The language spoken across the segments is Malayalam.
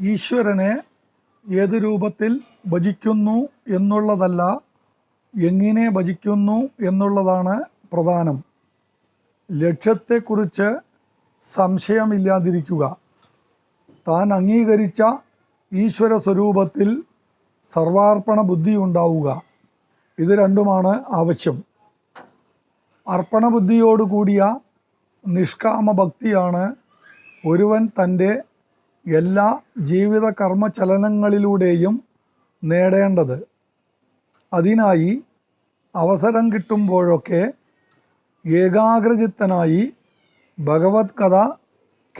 ഈശ്വരനെ ഏത് രൂപത്തിൽ ഭജിക്കുന്നു എന്നുള്ളതല്ല എങ്ങനെ ഭജിക്കുന്നു എന്നുള്ളതാണ് പ്രധാനം. ലക്ഷ്യത്തെക്കുറിച്ച് സംശയമില്ലാതിരിക്കുക. താൻ അംഗീകരിച്ച ഈശ്വര സ്വരൂപത്തിൽ സർവാർപ്പണ ബുദ്ധി ഉണ്ടാവുക. ഇത് രണ്ടുമാണ് ആവശ്യം. അർപ്പണബുദ്ധിയോടുകൂടിയ നിഷ്കാമ ഭക്തിയാണ് ഒരുവൻ തന്റെ എല്ലാ ജീവിത കർമ്മചലനങ്ങളിലൂടെയും നേടേണ്ടത്. അതിനായി അവസരം കിട്ടുമ്പോഴൊക്കെ ഏകാഗ്രചിത്തനായി ഭഗവത് കഥ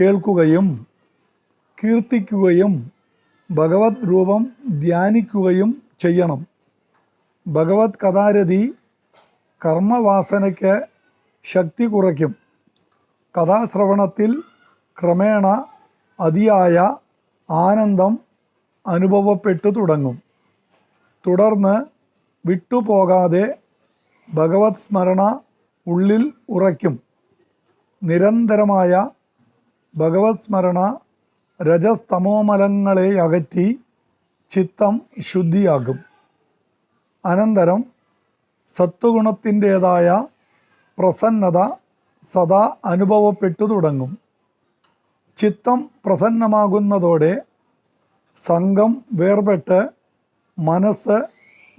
കേൾക്കുകയും കീർത്തിക്കുകയും ഭഗവത് രൂപം ധ്യാനിക്കുകയും ചെയ്യണം. ഭഗവത് കഥാരതി കർമ്മവാസനയ്ക്ക് ശക്തി കുറയ്ക്കും. കഥാശ്രവണത്തിൽ ക്രമേണ അതിയായ ആനന്ദം അനുഭവപ്പെട്ടു തുടങ്ങും. തുടർന്ന് വിട്ടുപോകാതെ ഭഗവത് സ്മരണ ഉള്ളിൽ ഉറയ്ക്കും. നിരന്തരമായ ഭഗവത് സ്മരണ രജസ്തമോമലങ്ങളെ അകറ്റി ചിത്തം ശുദ്ധിയാകും. അനന്തരം സത്വഗുണത്തിന്റേതായ പ്രസന്നത സദാ അനുഭവപ്പെട്ടു തുടങ്ങും. ചിത്തം പ്രസന്നമാകുന്നതോടെ സംഘം വേർപെട്ട് മനസ്സ്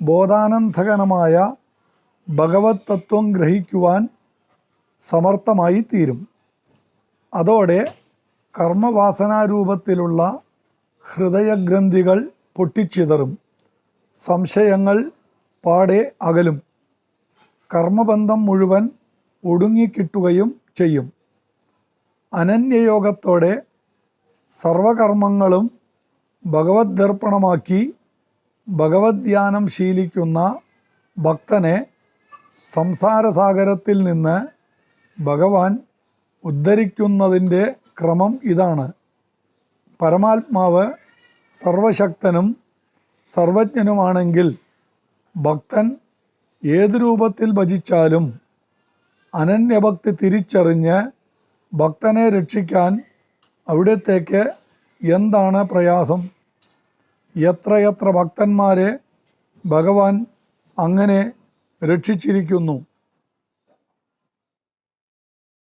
ബോധാനന്ദകനമായ ഭഗവത് തത്വം ഗ്രഹിക്കുവാൻ സമർത്ഥമായി തീരും. അതോടെ കർമ്മവാസനാരൂപത്തിലുള്ള ഹൃദയഗ്രന്ഥികൾ പൊട്ടിച്ചിതറും. സംശയങ്ങൾ പാടെ അകലും. കർമ്മബന്ധം മുഴുവൻ ഒടുങ്ങിക്കിട്ടുകയും ചെയ്യും. അനന്യയോഗത്തോടെ സർവകർമ്മങ്ങളും ഭഗവത് ദർപ്പണമാക്കി ശീലിക്കുന്ന ഭക്തനെ സംസാരസാഗരത്തിൽ നിന്ന് ഭഗവാൻ ഉദ്ധരിക്കുന്നതിന്റെ ക്രമം ഇതാണ്. പരമാത്മാവ് സർവശക്തനും സർവജ്ഞനുമാണെങ്കിൽ ഭക്തൻ ഏത് രൂപത്തിൽ ഭജിച്ചാലും അനന്യഭക്തി തിരിച്ചറിഞ്ഞ് ഭക്തനെ രക്ഷിക്കാൻ അവിടത്തേക്ക് എന്താണ് പ്രയാസം? എത്രയെത്ര ഭക്തന്മാരെ ഭഗവാൻ അങ്ങനെ രക്ഷിച്ചിരിക്കുന്നു?